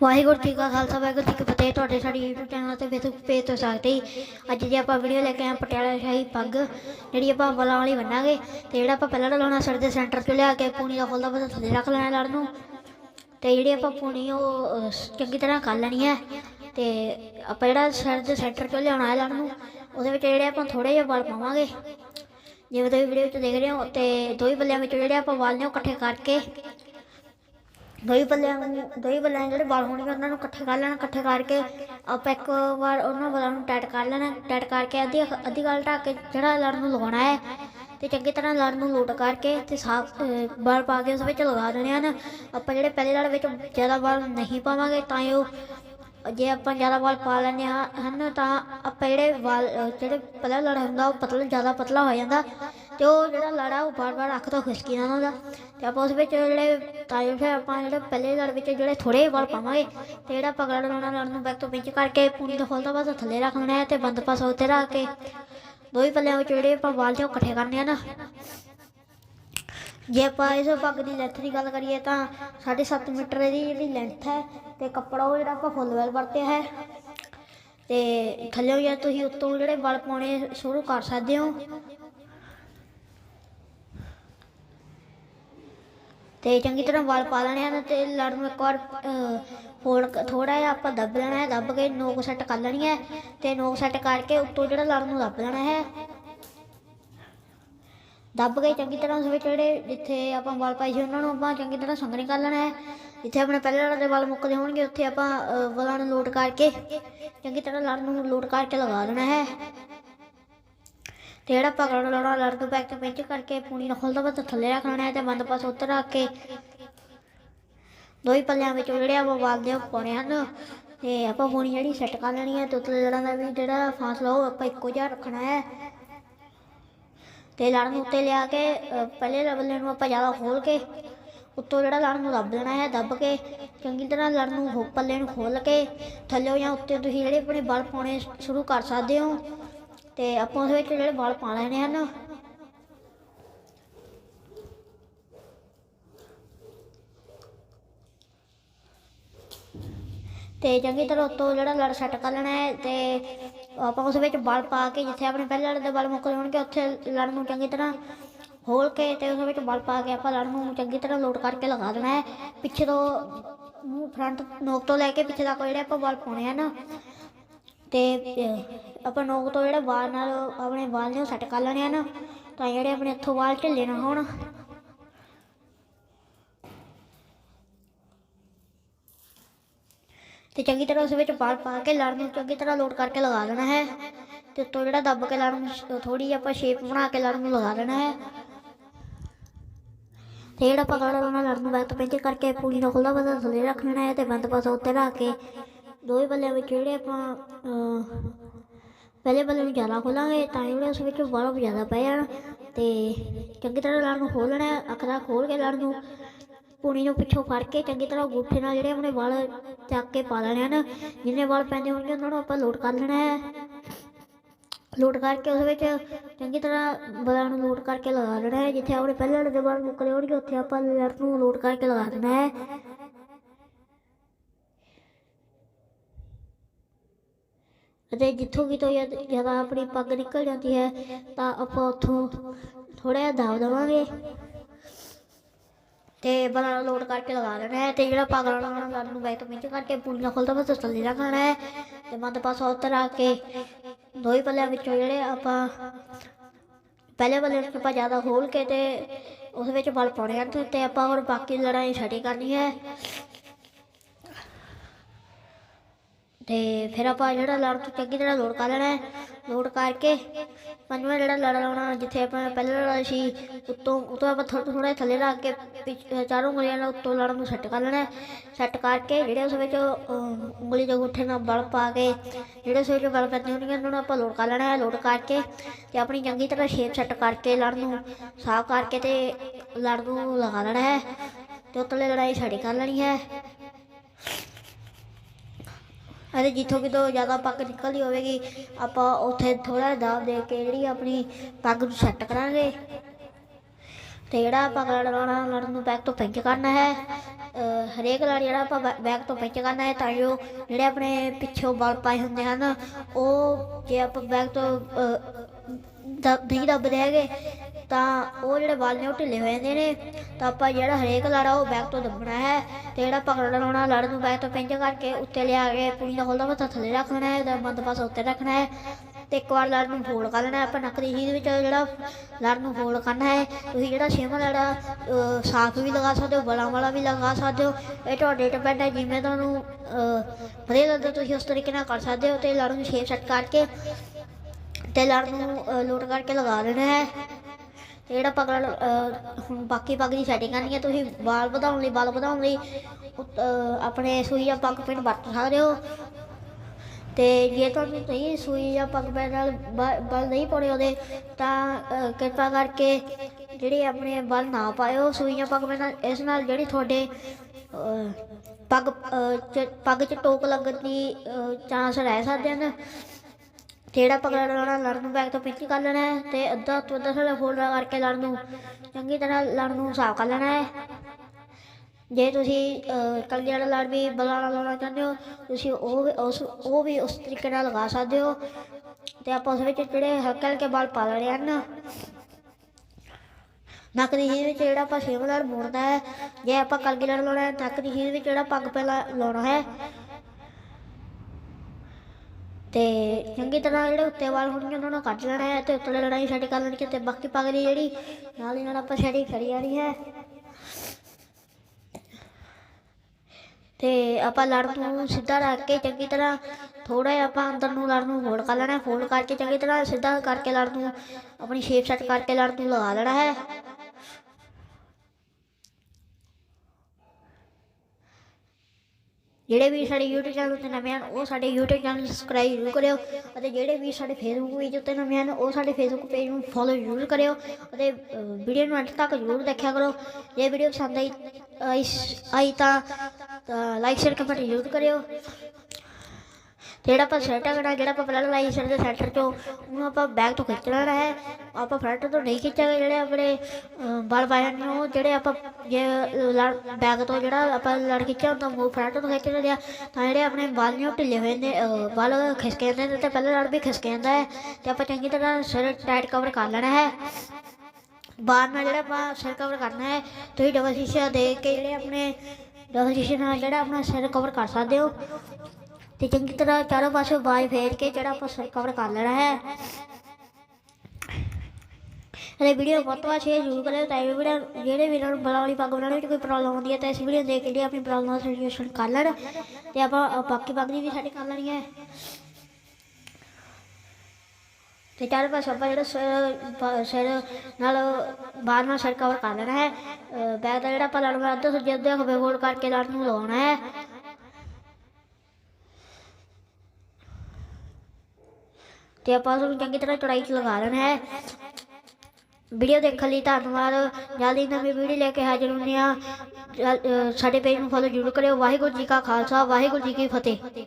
ਵਾਹਿਗੁਰੂ ਜੀ ਕਾ ਖਾਲਸਾ, ਵਾਹਿਗੁਰੂ ਜੀ ਕੀ ਫਤਿਹ। ਤੁਹਾਡੇ ਸਾਡੇ YouTube ਚੈਨਲ ਤੇ ਫੇਸਬੁੱਕ ਪੇਜ ਤੋਂ ਸਕਦੇ ਹੈ ਅੱਜ ਜੇ ਆਪਾਂ ਵੀਡੀਓ ਲੈ ਕੇ ਆਏ ਹਾਂ ਪਟਿਆਲਾ ਸ਼ਾਹੀ ਪੱਗ, ਜਿਹੜੀ ਆਪਾਂ ਵਲਾਂ ਵਾਲੀ ਬੰਨਾਂਗੇ, ਤੇ ਜਿਹੜਾ ਆਪਾਂ ਪਹਿਲਾਂ ਲਾਉਣਾ ਸਿਰ ਦੇ ਸੈਂਟਰ 'ਚ ਲਿਆ ਕੇ ਪੂਣੀ ਦਾ ਫੁੱਲ ਦਾ ਬਸ ਥੱਲੇ ਰੱਖ ਲੈਣਾ ਲੜ ਨੂੰ। ਤੇ ਜਿਹੜੀ ਆਪਾਂ ਪੂਣੀ ਉਹ ਚੰਗੀ ਤਰ੍ਹਾਂ ਕਰ ਲੈਣੀ ਹੈ। ਤੇ ਆਪਾਂ ਜਿਹੜਾ ਸਿਰ ਦੇ ਸੈਂਟਰ 'ਚ ਲਿਆਉਣਾ ਹੈ ਲੜ ਨੂੰ, ਉਹਦੇ ਵਿੱਚ ਜਿਹੜੇ ਆਪਾਂ ਥੋੜੇ ਜਿਹਾ ਵਾਲ ਪਾਵਾਂਗੇ। ਜਿਵੇਂ ਤੁਸੀਂ ਵੀਡੀਓ ਵਿੱਚ ਦੇਖ ਰਹੇ ਹੋ, ਤੇ ਹੀ ਬੱਲਿਆਂ ਵਿੱਚ ਜਿਹੜੇ ਆਪਾਂ ਵਾਲ ਨੇ ਉਹ ਇਕੱਠੇ ਕਰਕੇ ਦੋਈ ਬੱਲਿਆਂ ਨੂੰ ਦੋਈ ਬੱਲਿਆਂ ਦੇ ਜਿਹੜੇ ਵਾਲ ਹੋਣਗੇ, ਉਹਨਾਂ ਨੂੰ ਇਕੱਠੇ ਕਰ ਲੈਣਾ, ਇਕੱਠੇ ਕਰਕੇ ਆਪਾਂ ਇੱਕ ਵਾਰ ਉਹਨਾਂ ਵਾਲਾਂ ਨੂੰ ਟਾਈਟ ਕਰ ਲੈਣਾ, ਟਾਈਟ ਕਰਕੇ ਅੱਧੀ ਅੱਧੀ ਗੱਲ ਢੱਕ ਕੇ ਜਿਹੜਾ ਲੜ ਨੂੰ ਲਗਾਉਣਾ ਹੈ, ਤੇ ਚੰਗੀ ਤਰ੍ਹਾਂ ਲੜ ਨੂੰ ਲੋਟ ਕਰਕੇ ਤੇ ਸਾਫ਼ ਬਾਲ ਪਾ ਕੇ ਉਸ ਵਿੱਚ ਲਗਾ ਦੇਣੇ ਹਨ। ਆਪਾਂ ਜਿਹੜੇ ਪਹਿਲੇ ਲੜ ਵਿੱਚ ਜ਼ਿਆਦਾ ਵਾਲ ਨਹੀਂ ਪਾਵਾਂਗੇ, ਤਾਂ ਹੀ ਉਹ ਜੇ ਆਪਾਂ ਜ਼ਿਆਦਾ ਵਾਲ ਪਾ ਲੈਂਦੇ ਹਾਂ, ਹਨ ਤਾਂ ਆਪਾਂ ਜਿਹੜੇ ਵਾਲ ਜਿਹੜੇ ਪਹਿਲਾ ਲੜ ਹੁੰਦਾ, ਉਹ ਪਤਲਾ, ਜ਼ਿਆਦਾ ਪਤਲਾ ਹੋ ਜਾਂਦਾ। ਤੇ ਉਹ ਜਿਹੜਾ ਲੜਾ ਉਹ ਬਾਰ-ਬਾਰ ਅੱਖ ਤੋਂ ਖਿਸਕੀ ਜਾਂਦਾ ਹੁੰਦਾ ਤੇ ਆਪਾਂ ਉਸ ਵਿੱਚ ਜਿਹੜੇ ਟਾਈਮ ਹੈ, ਆਪਾਂ ਜਿਹੜੇ ਪਹਿਲੇ ਲੜ ਵਿੱਚ ਜਿਹੜੇ ਥੋੜੇ ਬਲ ਪਾਵਾਂਗੇ, ਤੇ ਜਿਹੜਾ ਪਗੜਾ ਲਾਉਣਾ ਲੜ ਨੂੰ ਬੈਕ ਤੋਂ ਪਿੰਚ ਕਰਕੇ ਪੂਰੀ ਦਾ ਖੋਲਦਾ ਬਸ ਥੱਲੇ ਰੱਖ ਲੈਣਾ ਹੈ ਤੇ ਬੰਦ ਪਾਸਾ ਉੱਤੇ ਰੱਖ ਕੇ ਦੋਈ ਪੱਲਿਆਂ ਵਿੱਚ ਜਿਹੜੇ ਆਪਾਂ ਬਾਲ ਨੇ ਉਹ ਇਕੱਠੇ ਕਰਨੇ ਆ ਨਾ, ਜੇ ਆਪਾਂ ਇਸ ਪੱਗ ਦੀ ਲੈਂਥ ਦੀ ਗੱਲ ਕਰੀਏ ਤਾਂ 7.5 ਮੀਟਰ ਦੀ ਜਿਹੜੀ ਲੈਂਥ ਹੈ ਤੇ ਕੱਪੜਾ ਉਹ ਜਿਹੜਾ ਆਪਾਂ ਫੁੱਲ ਵੈਲ ਵਰਤਿਆ ਹੈ, ਤੇ ਥੱਲੇ ਜਾਂ ਤੁਸੀਂ ਉੱਤੋਂ ਜਿਹੜੇ ਵਲ ਪਾਉਣੇ ਸ਼ੁਰੂ ਕਰ ਸਕਦੇ ਹੋ ਤੇ ਚੰਗੀ ਤਰ੍ਹਾਂ ਵਲ ਪਾ ਲੈਣੇ ਹਨ ਤੇ ਲੜ ਨੂੰ ਇੱਕ ਵਾਰ ਫੋਲਡ ਥੋੜਾ ਜਿਹਾ ਆਪਾਂ ਦੱਬ ਲੈਣਾ ਹੈ, ਦੱਬ ਕੇ ਨੋਕ ਸੈੱਟ ਕਰ ਲੈਣੀ ਹੈ ਤੇ ਨੋਕ ਸੈੱਟ ਕਰਕੇ ਉੱਤੋਂ ਜਿਹੜਾ ਲੜ ਨੂੰ ਦੱਬ ਲੈਣਾ ਹੈ। ਦੱਬ ਕੇ ਚੰਗੀ ਤਰ੍ਹਾਂ ਉਸ ਵਿੱਚ ਜਿਹੜੇ, ਜਿੱਥੇ ਆਪਾਂ ਵਾਲ ਪਾਈ ਸੀ ਉਹਨਾਂ ਨੂੰ ਆਪਾਂ ਚੰਗੀ ਤਰ੍ਹਾਂ ਸੰਘਣੀ ਕਰ ਲੈਣਾ ਹੈ। ਜਿੱਥੇ ਆਪਣੇ ਪਹਿਲੇ ਲੜ ਦੇ ਵਾਲ ਮੁੱਕਦੇ ਹੋਣਗੇ, ਉੱਥੇ ਆਪਾਂ ਵਲਾਂ ਨੂੰ ਲੋਡ ਕਰਕੇ ਚੰਗੀ ਤਰ੍ਹਾਂ ਲੜ ਨੂੰ ਲੋਡ ਕਰਕੇ ਲਗਾ ਦੇਣਾ ਹੈ। ਤੇ ਜਿਹੜਾ ਪਕੜ ਲਾਉਣਾ ਲੜ ਨੂੰ ਬੈਕ ਤੇ ਪਿੰਚ ਕਰਕੇ ਪੂਣੀ ਨਾਲ ਖੁੱਲਦਾ ਬਸ ਥੱਲੇ ਰੱਖ ਲੈਣਾ ਤੇ ਬੰਦ ਪਾਸ ਉੱਤਰ ਰੱਖ ਕੇ। ਦੋਈ ਪੱਲਿਆਂ ਵਿੱਚ ਜਿਹੜੇ ਆਪਾਂ ਵਾਲ ਦੇ ਪਾਉਣੇ ਹਨ। ਤੇ ਆਪਾਂ ਪੂਣੀ ਜਿਹੜੀ ਸੈੱਟ ਕਰ ਲੈਣੀ ਹੈ ਤੇ ਉੱਤੇ ਲੜਾਂ ਦਾ ਵੀ ਜਿਹੜਾ ਫਾਸਲਾ ਉਹ ਆਪਾਂ ਇੱਕੋ ਜਿਹਾ ਰੱਖਣਾ ਹੈ। ਤੇ ਲੜ ਨੂੰ ਉੱਤੇ ਲਿਆ ਕੇ ਪਹਿਲੇ ਲੈਵਲ ਨੂੰ ਆਪਾਂ ਜ਼ਿਆਦਾ ਖੋਲ ਕੇ, ਉੱਤੋਂ ਜਿਹੜਾ ਲੜ ਨੂੰ ਦੱਬ ਲੈਣਾ ਹੈ, ਦੱਬ ਕੇ, ਚੰਗੀ ਤਰ੍ਹਾਂ ਲੜ ਨੂੰ ਪੱਲੇ ਨੂੰ ਖੋਲ ਕੇ, ਥੱਲੇ ਜਾਂ ਉੱਤੇ ਤੁਸੀਂ ਜਿਹੜੇ ਆਪਣੇ ਬਲ ਪਾਉਣੇ ਸ਼ੁਰੂ ਕਰ ਸਕਦੇ ਹੋ। ਤੇ ਆਪਾਂ ਉਸ ਵਿੱਚ ਜਿਹੜੇ ਵਾਲ ਪਾ ਲੈਣੇ ਹਨ। ਤੇ ਚੰਗੀ ਤਰ੍ਹਾਂ ਉੱਤੋਂ ਜਿਹੜਾ ਲੜ ਸੈੱਟ ਕਰ ਲੈਣਾ ਹੈ ਤੇ ਆਪਾਂ ਉਸ ਵਿੱਚ ਬਲ ਪਾ ਕੇ ਜਿੱਥੇ ਆਪਣੇ ਪਹਿਲੇ ਲੜ ਦੇ ਬਲ ਮੁੱਕਦੇ ਹੋਣਗੇ, ਉੱਥੇ ਲੜ ਨੂੰ ਚੰਗੀ ਤਰ੍ਹਾਂ ਖੋਲ ਕੇ ਤੇ ਉਸ ਵਿੱਚ ਬਲ ਪਾ ਕੇ ਆਪਾਂ ਲੜ ਨੂੰ ਚੰਗੀ ਤਰ੍ਹਾਂ ਲੋਡ ਕਰਕੇ ਲਗਾ ਦੇਣਾ ਹੈ। ਪਿੱਛੇ ਤੋਂ ਮੂੰਹ ਫਰੰਟ ਨੋਕ ਤੋਂ ਲੈ ਕੇ ਪਿੱਛੇ ਤੱਕ ਜਿਹੜੇ ਆਪਾਂ ਬਲ ਪਾਉਣੇ ਹਨ ਤੇ ਆਪਾਂ ਨੋਕ ਤੋਂ ਜਿਹੜੇ ਵਾਲ ਨਾਲ ਆਪਣੇ ਵਾਲ ਨੂੰ ਸੈੱਟ ਕਰ ਲੈਣੇ ਹਨ ਤਾਂ ਜਿਹੜੇ ਆਪਣੇ ਇੱਥੋਂ ਵਾਲ ਢਿੱਲੇ ਨਾ ਹੋਣ। ਤੇ ਚੰਗੀ ਤਰ੍ਹਾਂ ਉਸ ਵਿੱਚ ਪਾਲ ਪਾ ਕੇ ਲੜ ਨੂੰ ਚੰਗੀ ਤਰ੍ਹਾਂ ਲੋਡ ਕਰਕੇ ਲਗਾ ਦੇਣਾ ਹੈ। ਤੇ ਉੱਤੋਂ ਜਿਹੜਾ ਦੱਬ ਕੇ ਲੜ ਨੂੰ ਥੋੜੀ ਆਪਾਂ ਸ਼ੇਪ ਬਣਾ ਕੇ ਲੜ ਨੂੰ ਲਗਾ ਦੇਣਾ ਹੈ। ਤੇ ਜਿਹੜਾ ਪਕੜ ਲਾਉਣਾ ਲੜ ਨੂੰ ਬੈਕ ਤੋਂ ਪਿੰਚ ਕਰਕੇ ਪੂਰੀ ਨਾਲ ਖੁੱਲਦਾ ਬਸ ਥੱਲੇ ਰੱਖ ਲੈਣਾ ਹੈ ਤੇ ਬੰਦ ਪਾਸਾ ਉੱਤੇ ਰੱਖ ਕੇ ਦੋਵੇਂ ਬੱਲਿਆਂ ਵਿੱਚ ਜਿਹੜੇ ਆਪਾਂ ਪਹਿਲੇ ਬੱਲੇ ਨੂੰ ਜ਼ਿਆਦਾ ਖੋਲਾਂਗੇ ਤਾਂ ਜਿਹੜੇ ਉਸ ਵਿੱਚ ਬਰਫ ਜ਼ਿਆਦਾ ਪੈ ਜਾਣ ਤੇ ਚੰਗੀ ਤਰ੍ਹਾਂ ਲੜ ਨੂੰ ਖੋਲਣਾ ਹੈ ਅੱਖ ਦਾ ਖੋਲ ਕੇ ਲੜ ਨੂੰ, ਪੁਣੀ ਨੂੰ ਪਿੱਛੋਂ ਫੜ ਕੇ ਚੰਗੀ ਤਰ੍ਹਾਂ ਅੰਗੂਠੇ ਨਾਲ ਜਿਹੜੇ ਆਪਣੇ ਵਾਲ ਚੱਕ ਕੇ ਪਾ ਲੈਣੇ ਹਨ, ਜਿੰਨੇ ਵਾਲ ਪੈਂਦੇ ਹੋਣਗੇ ਉਹਨਾਂ ਨੂੰ ਆਪਾਂ ਲੋਟ ਕਰ ਲੈਣਾ ਹੈ। ਲੋਡ ਕਰਕੇ ਉਸ ਵਿੱਚ ਚੰਗੀ ਤਰ੍ਹਾਂ ਬਲਾਂ ਨੂੰ ਲੋਡ ਕਰਕੇ ਲਗਾ ਲੈਣਾ ਹੈ, ਜਿੱਥੇ ਆਪਣੇ ਪਹਿਲੇ ਵਾਲੇ ਦੇ ਵਾਲ ਮੁੱਕਦੇ ਹੋਣਗੇ, ਉੱਥੇ ਆਪਾਂ ਲੜ ਨੂੰ ਲੋਡ ਕਰਕੇ ਲਗਾ ਦੇਣਾ ਹੈ। ਅਤੇ ਜਿੱਥੋਂ ਵੀ ਤੋਂ ਜ਼ਿਆਦਾ ਆਪਣੀ ਪੱਗ ਨਿਕਲ ਜਾਂਦੀ ਹੈ, ਤਾਂ ਆਪਾਂ ਉੱਥੋਂ ਥੋੜਾ ਜਿਹਾ ਦਾਬ ਦੇਵਾਂਗੇ। ਤੇ ਬਣਾ ਲੋਡ ਕਰਕੇ ਲਗਾ ਲੈਣਾ ਹੈ ਤੇ ਜਿਹੜਾ ਪੱਗ ਲਾਉਣਾ ਲੜ ਨੂੰ ਬੈਕ ਤੋਂ ਪਿੰਚ ਕਰਕੇ ਪੂਰੀ ਨਾਲ ਖੋਲਦਾ ਬਸ ਥੱਲੇ ਰੱਖ ਲੈਣਾ ਹੈ। ਤੇ ਮੱਧ ਪਾਸਾ ਉੱਤਰ ਆ ਕੇ ਦੋਈ ਪੱਲਿਆਂ ਵਿੱਚੋਂ ਜਿਹੜੇ ਆਪਾਂ ਪਹਿਲੇ ਪੱਲੇ ਨੂੰ ਆਪਾਂ ਜ਼ਿਆਦਾ ਖੋਲ ਕੇ ਤੇ ਉਸ ਵਿੱਚ ਬਲ ਪਾਉਣੇ ਹਨ ਤੇ ਆਪਾਂ ਹੋਰ ਬਾਕੀ ਲੜਾਈ ਛੱਡੀ ਕਰਨੀ ਹੈ। ਤੇ ਫਿਰ ਆਪਾਂ ਜਿਹੜਾ ਲੜ ਤੋਂ ਚੰਗੀ ਤਰ੍ਹਾਂ ਲੋਡ ਕਰ ਲੈਣਾ ਹੈ ਲੋਡ ਕਰਕੇ ਪੰਜਵਾਂ ਜਿਹੜਾ ਲੜ ਲਾਉਣਾ, ਜਿੱਥੇ ਆਪਾਂ ਪਹਿਲਾਂ ਲੜਾ ਸੀ, ਉੱਤੋਂ ਉੱਤੋਂ ਆਪਾਂ ਥੋੜਾ ਥੋੜਾ ਥੱਲੇ ਰੱਖ ਕੇ ਪਿੱਛ- ਚਾਰੋਂ ਉਂਗਲੀਆਂ ਨਾਲ ਉੱਤੋਂ ਲੜ ਨੂੰ ਸੈੱਟ ਕਰ ਲੈਣਾ ਸੈੱਟ ਕਰਕੇ ਜਿਹੜੇ ਉਸ ਵਿੱਚ ਉਂਗਲੀ ਦੇ ਅੰਗੂਠੇ ਨਾਲ ਬਲ ਪਾ ਕੇ, ਜਿਹੜੇ ਉਸ ਵਿੱਚ ਬਲ ਪੈਂਦੇ ਹੁੰਦੀਆਂ ਉਹਨਾਂ ਨੂੰ ਆਪਾਂ ਲੋਡ ਕਰ ਲੈਣਾ ਹੈ। ਲੋਡ ਕਰਕੇ ਤੇ ਆਪਣੀ ਚੰਗੀ ਤਰ੍ਹਾਂ ਸ਼ੇਪ ਸੈੱਟ ਕਰਕੇ ਲੜ ਨੂੰ ਸਾਫ਼ ਕਰਕੇ ਤੇ ਲੜ ਨੂੰ ਲਗਾ ਲੈਣਾ ਹੈ। ਤੇ ਉੱਤਲੇ ਲੜਾਈ ਛੜੀ ਕਰ ਲੈਣੀ ਹੈ। ਅਤੇ ਜਿੱਥੋਂ ਕਿਤੋਂ ਜ਼ਿਆਦਾ ਪੱਗ ਨਿਕਲਦੀ ਹੋਵੇਗੀ ਆਪਾਂ ਉੱਥੇ ਥੋੜਾ ਦਾਬ ਦੇ ਕੇ ਜਿਹੜੀ ਆਪਣੀ ਪੱਗ ਨੂੰ ਸੈੱਟ ਕਰਾਂਗੇ। ਤੇ ਜਿਹੜਾ ਆਪਾਂ ਲੜਾਉਣਾ ਲੜਨ ਨੂੰ ਬੈਕ ਤੋਂ ਪਿੰਚ ਕਰਨਾ ਹੈ ਹਰੇਕ ਲੜ ਜਿਹੜਾ ਆਪਾਂ ਬੈ- ਬੈਕ ਤੋਂ ਪਿੱਛੇ ਕਰਨਾ ਹੈ ਤਾਂ ਜੋ ਜਿਹੜੇ ਆਪਣੇ ਪਿੱਛੋਂ ਬਲ ਪਾਏ ਹੁੰਦੇ ਹਨ ਉਹ ਜੇ ਆਪਾਂ ਬੈਕ ਤੋਂ ਅਹ, ਦਬ ਨਹੀਂ ਦੱਬਦੇ ਹੈਗੇ ਤਾਂ ਉਹ ਜਿਹੜੇ ਬਲ ਨੇ ਉਹ ਢਿੱਲੇ ਹੋ ਜਾਂਦੇ ਨੇ। ਤਾਂ ਆਪਾਂ ਜਿਹੜਾ ਹਰੇਕ ਲੜਾ ਉਹ ਬੈਕ ਤੋਂ ਦੱਬਣਾ ਹੈ ਤੇ ਜਿਹੜਾ ਪਕੜ ਲਾਉਣਾ ਲੜ ਨੂੰ ਬੈਕ ਤੋਂ ਪਿੰਜ ਕਰਕੇ ਉੱਤੇ ਲਿਆ ਕੇ ਪੂਰੀ ਦਾ ਖੋਲਦਾ ਮੱਥਾ ਥੱਲੇ ਰੱਖਣਾ ਹੈ ਤੇ ਬੰਦ ਪਾਸ ਉੱਤੇ ਰੱਖਣਾ ਹੈ ਤੇ ਇੱਕ ਵਾਰ ਲੜ ਨੂੰ ਫੋਲਡ ਕਰ ਲੈਣਾ ਆਪਾਂ ਨੱਕ ਦੀ ਹੀਰ ਵਿੱਚ ਜਿਹੜਾ ਲੜ ਨੂੰ ਫੋਲਡ ਕਰਨਾ ਹੈ ਤੁਸੀਂ ਜਿਹੜਾ ਛੇਵਾਂ ਲੜਾ ਆ ਸਾਫ਼ ਵੀ ਲਗਾ ਸਕਦੇ ਹੋ ਬਲਾਂ ਵਾਲਾ ਵੀ ਲਗਾ ਸਕਦੇ ਹੋ। ਇਹ ਤੁਹਾਡੇ ਡਿਪੈਂਡ ਹੈ ਜਿਵੇਂ ਤੁਹਾਨੂੰ ਵਧੀਆ ਲੱਗਦਾ ਤੁਸੀਂ ਉਸ ਤਰੀਕੇ ਨਾਲ ਕਰ ਸਕਦੇ ਹੋ ਤੇ ਲੜ ਨੂੰ ਸ਼ੇਪ ਸੈੱਟ ਕਰਕੇ ਤੇ ਲੜ ਨੂੰ ਅਹ, ਕਰਕੇ ਲਗਾ ਦੇਣਾ ਹੈ। ਤੇ ਜਿਹੜਾ ਪਕੜ ਅਹ, ਬਾਕੀ ਪੱਗ ਦੀ ਸੈਟਿੰਗ ਕਰਨੀ ਹੈ ਤੁਸੀਂ ਵਾਲ ਵਧਾਉਣ ਲਈ ਬਲ ਵਧਾਉਣ ਲਈ ਆਪਣੇ ਸੂਈ ਜਾਂ ਪੱਗ ਪਿੰਨ ਵਰਤ ਸਕਦੇ ਹੋ। ਤੇ ਜੇ ਤੁਹਾਨੂੰ ਨਹੀਂ ਸੂਈ ਜਾਂ ਪੱਗ ਪੈਣ ਨਾਲ ਬਲ ਨਹੀਂ ਪਾਉਣੇ ਉਹਦੇ ਤਾਂ ਕਿਰਪਾ ਕਰਕੇ ਜਿਹੜੇ ਆਪਣੇ ਬਲ ਨਾ ਪਾਇਓ ਸੂਈ ਜਾਂ ਪੱਗ ਪੈਣ ਨਾਲ। ਇਸ ਨਾਲ ਜਿਹੜੀ ਤੁਹਾਡੇ ਪੱਗ ਚ- ਪੱਗ 'ਚ ਟੋਕ ਲੱਗਣ ਦੀ ਚਾਂਸ ਰਹਿ ਸਕਦੇ ਹਨ। ਤੇ ਜਿਹੜਾ ਪਕੜ ਲਾਉਣਾ ਲੜ ਨੂੰ ਬੈਗ ਤੋਂ ਪਿੱਛ ਕਰ ਲੈਣਾ ਹੈ ਤੇ ਅੱਧਾ ਤੋਂ ਅੱਧਾ ਸਾਡਾ ਫੋਲਡ ਕਰਕੇ ਲੜ ਨੂੰ, ਚੰਗੀ ਤਰ੍ਹਾਂ ਲੜ ਨੂੰ ਸਾਫ਼ ਕਰ ਲੈਣਾ ਹੈ। ਜੇ ਤੁਸੀਂ ਕਲਗੀ ਵਾਲਾ ਲੜ ਵੀ ਬਲਾਣਾ ਲਾਉਣਾ ਚਾਹੁੰਦੇ ਹੋ, ਤੁਸੀਂ ਉਹ ਵੀ, ਉਸ, ਉਹ ਵੀ ਉਸ ਤਰੀਕੇ ਨਾਲ ਲਗਾ ਸਕਦੇ ਹੋ ਤੇ ਆਪਾਂ ਉਸ ਵਿੱਚ ਜਿਹੜੇ ਹਲਕੇ ਹਲਕੇ ਵਾਲ ਪਾ ਲੈਣੇ ਹਨ। ਨੱਕ ਦੀ ਹੀਰ ਵਿੱਚ ਜਿਹੜਾ ਆਪਾਂ ਸੇਵ ਲੜ ਮੋੜਦਾ ਹੈ, ਜੇ ਆਪਾਂ ਕਲਗੀ ਲੜ ਲਾਉਣਾ ਹੈ, ਨੱਕ ਦੀ ਹੀਰ ਵਿੱਚ ਜਿਹੜਾ ਪੱਗ ਪਹਿਲਾਂ ਲਾਉਣਾ ਹੈ ਤੇ ਚੰਗੀ ਤਰ੍ਹਾਂ ਜਿਹੜੇ ਉੱਤੇ ਵਾਲ ਹੋਣਗੇ ਉਹਨਾਂ ਨੂੰ ਕੱਟ ਲੈਣਾ ਹੈ ਤੇ ਉੱਤਲੇ ਲੜਾਈ ਸੈੱਟ ਕਰ ਲੈਣੀ ਹੈ ਤੇ ਬਾਕੀ ਪੱਗ ਦੀ ਜਿਹੜੀ ਨਾਲ ਹੀ ਨਾਲ ਆਪਾਂ ਸੈਟਿੰਗ ਕਰੀ ਜਾਣੀ ਹੈ। ਤੇ ਆਪਾਂ ਲੜ ਨੂੰ ਸਿੱਧਾ ਰੱਖ ਕੇ ਚੰਗੀ ਤਰ੍ਹਾਂ ਥੋੜਾ ਜਿਹਾ ਆਪਾਂ ਅੰਦਰ ਨੂੰ ਲੜ ਨੂੰ ਫੋਲਡ ਕਰ ਲੈਣਾ ਫੋਲਡ ਕਰਕੇ ਚੰਗੀ ਤਰ੍ਹਾਂ ਸਿੱਧਾ ਕਰਕੇ ਲੜ ਨੂੰ ਆਪਣੀ ਸ਼ੇਪ ਸੈੱਟ ਕਰਕੇ ਲੜ ਨੂੰ ਲਗਾ ਲੈਣਾ ਹੈ। ਜਿਹੜੇ ਵੀ ਸਾਡੇ YouTube ਚੈਨਲ ਉੱਤੇ ਨਵੇਂ ਹਨ, ਉਹ ਸਾਡੇ YouTube ਚੈਨਲ ਨੂੰ ਸਬਸਕ੍ਰਾਈਬ ਜ਼ਰੂਰ ਕਰਿਓ ਅਤੇ ਜਿਹੜੇ ਵੀ ਸਾਡੇ Facebook ਪੇਜ ਉੱਤੇ ਨਵੇਂ ਹਨ, ਉਹ ਸਾਡੇ Facebook ਪੇਜ ਨੂੰ ਫੋਲੋ ਜ਼ਰੂਰ ਕਰਿਓ ਅਤੇ ਵੀਡੀਓ ਨੂੰ ਅੰਤ ਤੱਕ ਜ਼ਰੂਰ ਦੇਖਿਆ ਕਰੋ। ਜੇ ਵੀਡੀਓ ਪਸੰਦ ਆਈ ਆਈ ਆਈ ਤਾਂ ਲਾਈਕ ਸ਼ੇਅਰ ਕਮੈਂਟ ਜ਼ਰੂਰ ਕਰਿਓ। ਜਿਹੜਾ ਆਪਾਂ ਸੈਂਟਰ ਕਰਨਾ ਜਿਹੜਾ ਆਪਾਂ ਪਹਿਲਾਂ ਲਾਈ ਸਰ ਦੇ ਸੈਂਟਰ ਤੋਂ ਉਹਨੂੰ ਆਪਾਂ ਬੈਕ ਤੋਂ ਖਿੱਚ ਲੈਣਾ ਹੈ। ਆਪਾਂ ਫਰੰਟ ਤੋਂ ਨਹੀਂ ਖਿੱਚਾਂਗੇ ਜਿਹੜੇ ਆਪਣੇ ਬਲ ਪਾਏ ਨੇ ਉਹ, ਜਿਹੜੇ ਆਪਾਂ ਜੇ ਬੈਕ ਤੋਂ ਜਿਹੜਾ ਆਪਾਂ ਲੜ ਖਿੱਚਿਆ ਹੁੰਦਾ, ਉਹ ਫਰੰਟ ਤੋਂ ਖਿੱਚ ਲਿਆ ਤਾਂ ਜਿਹੜੇ ਆਪਣੇ ਬਲ ਨੇ ਉਹ ਢਿੱਲੇ ਹੋਏ ਨੇ ਬਲ ਖਿਸਕੇ ਜਾਂਦੇ ਨੇ, ਤੇ ਪਹਿਲਾਂ ਲੜ ਵੀ ਖਿਸਕ ਜਾਂਦਾ ਹੈ। ਤੇ ਆਪਾਂ ਚੰਗੀ ਤਰ੍ਹਾਂ ਸਿਰ ਟਾਈਟ ਕਵਰ ਕਰ ਲੈਣਾ ਹੈ। ਬਾਹਰ ਨਾਲ ਜਿਹੜਾ ਆਪਾਂ ਸਿਰ ਕਵਰ ਕਰਨਾ ਹੈ, ਤੁਸੀਂ ਡਬਲ ਸ਼ੀਸ਼ਾ ਦੇ ਕੇ ਜਿਹੜੇ ਆਪਣੇ ਡਬਲ ਸ਼ੀਸ਼ੇ ਨਾਲ ਜਿਹੜਾ ਆਪਣਾ ਸਿਰ ਕਵਰ ਕਰ ਸਕਦੇ ਹੋ। ਤੇ ਚੰਗੀ ਤਰ੍ਹਾਂ ਚਾਰੋਂ ਪਾਸੇ ਬਾਈ ਫੇਰ ਕੇ ਜਿਹੜਾ ਆਪਾਂ ਕਵਰ ਕਰ ਲੈਣਾ ਹੈ। ਅਤੇ ਵੀਡੀਓ ਬਹੁਤ ਬਹੁਤ ਸ਼ੇਅਰ ਜ਼ਰੂਰ ਕਰਿਓ ਤਾਂ ਇਹ ਵੀਡੀਓ ਜਿਹੜੇ ਵੀਰਾਂ ਨੂੰ ਬਲਾ ਵਾਲੀ ਪੱਗ ਬਣਾਉਣ ਵਿੱਚ ਕੋਈ ਪ੍ਰੋਬਲਮ ਆਉਂਦੀ ਹੈ ਤਾਂ ਇਸ ਵੀਡੀਓ ਦੇਖ ਕੇ ਜਿਹੜੀ ਆਪਣੀ ਪ੍ਰੋਬਲਮ ਦਾ ਸੋਲੂਸ਼ਨ ਕਰ ਲੈਣ ਤੇ ਆਪਾਂ ਬਾਕੀ ਪੱਗ ਦੀ ਵੀ ਸਾਡੇ ਕਰ ਲੈਣੀ ਹੈ। ਤੇ ਚਾਰ ਪਾਸੇ ਆਪਾਂ ਜਿਹੜਾ ਸਿਰ ਸਿਰ ਨਾਲ ਬਾਹਰ ਨਾਲ ਸਿਰ ਕਵਰ ਕਰ ਲੈਣਾ ਹੈ। ਬੈਕ ਦਾ ਜਿਹੜਾ ਆਪਾਂ ਲੜਨਾ ਅੱਧਾ ਸੱਜੇ ਅੱਧੇ ਖੱਬੇ ਫੋਲਡ ਕਰਕੇ ਲੜ ਨੂੰ ਲਾਉਣਾ ਹੈ। ਤੇ ਆਪਾਂ ਉਸ ਨੂੰ ਚੰਗੀ ਤਰ੍ਹਾਂ ਚੜਾਈ 'ਚ ਲਗਾ ਲੈਣਾ ਹੈ। ਵੀਡੀਓ ਦੇਖਣ ਲਈ ਧੰਨਵਾਦ। ਜਲਦੀ ਨਵੀਂ ਵੀਡੀਓ ਲੈ ਕੇ ਹਾਜ਼ਰ ਹੁੰਦੇ ਹਾਂ। ਜਲ- ਸਾਡੇ ਪੇਜ ਨੂੰ ਫੋਲੋ ਜ਼ਰੂਰ ਕਰਿਓ। ਵਾਹਿਗੁਰੂ ਜੀ ਕਾ ਖਾਲਸਾ, ਵਾਹਿਗੁਰੂ ਜੀ ਕੀ ਫਤਿਹ।